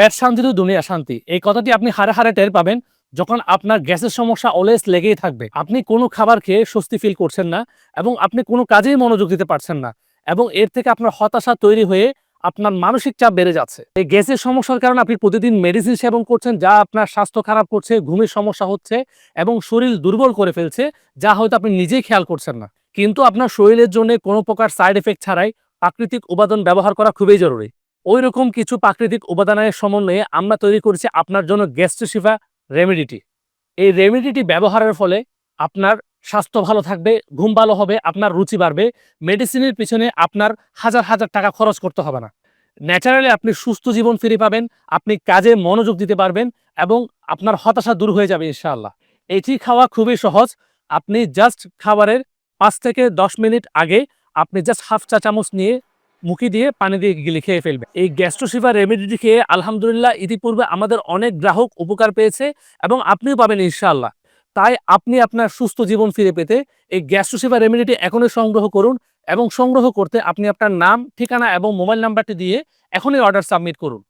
পেট শান্তি তো দুনিয়া শান্তি। এই কথাটি আপনি হারে হারে টের পাবেন যখন আপনার গ্যাসের সমস্যা অলওয়েজ লেগেই থাকবে। আপনি কোনো খাবার খেয়ে স্বস্তি ফিল করছেন না এবং আপনি কোনো কাজেই মনোযোগ দিতে পারছেন না এবং এর থেকে আপনার হতাশা তৈরি হয়ে আপনার মানসিক চাপ বেড়ে যাচ্ছে। এই গ্যাসের সমস্যার কারণে আপনি প্রতিদিন মেডিসিন সেবন করছেন যা আপনার স্বাস্থ্য খারাপ করছে, ঘুমের সমস্যা হচ্ছে এবং শরীর দুর্বল করে ফেলছে যা হয়তো আপনি নিজেই খেয়াল করছেন না। কিন্তু আপনার শরীরের জন্য কোনো প্রকার সাইড এফেক্ট ছাড়াই প্রাকৃতিক উপাদান ব্যবহার করা খুবই জরুরি। ওই রকম কিছু প্রাকৃতিক উপাদানের সমন্বয়ে আমরা তৈরি করেছি আপনার জন্য গ্যাস্ট্রোসিফা রেমেডিটি। এই রেমেডিটি ব্যবহারের ফলে আপনার স্বাস্থ্য ভালো থাকবে, ঘুম ভালো হবে, আপনার রুচি বাড়বে, মেডিসিনের পিছনে আপনার হাজার হাজার টাকা খরচ করতে হবে না। ন্যাচারালি আপনি সুস্থ জীবন ফিরে পাবেন, আপনি কাজে মনোযোগ দিতে পারবেন এবং আপনার হতাশা দূর হয়ে যাবে ইনশাআল্লাহ। এটি খাওয়া খুবই সহজ, আপনি জাস্ট খাবারের পাঁচ থেকে দশ মিনিট আগে আপনি জাস্ট হাফ চা চামচ নিয়ে মুখি দিয়ে পানি দিয়ে গিলে খেয়ে ফেলবে। এই গ্যাস্ট্রোসিফা রেমেডিটি খেয়ে আলহামদুলিল্লাহ ইতিপূর্বে আমাদের অনেক গ্রাহক উপকার পেয়েছে এবং আপনিও পাবেন ইনশাআল্লাহ। তাই আপনি আপনার সুস্থ জীবন ফিরে পেতে এই গ্যাস্ট্রোসিফা রেমেডিটি এখনই সংগ্রহ করুন এবং সংগ্রহ করতে আপনি আপনার নাম, ঠিকানা এবং মোবাইল নাম্বারটি দিয়ে এখনই অর্ডার সাবমিট করুন।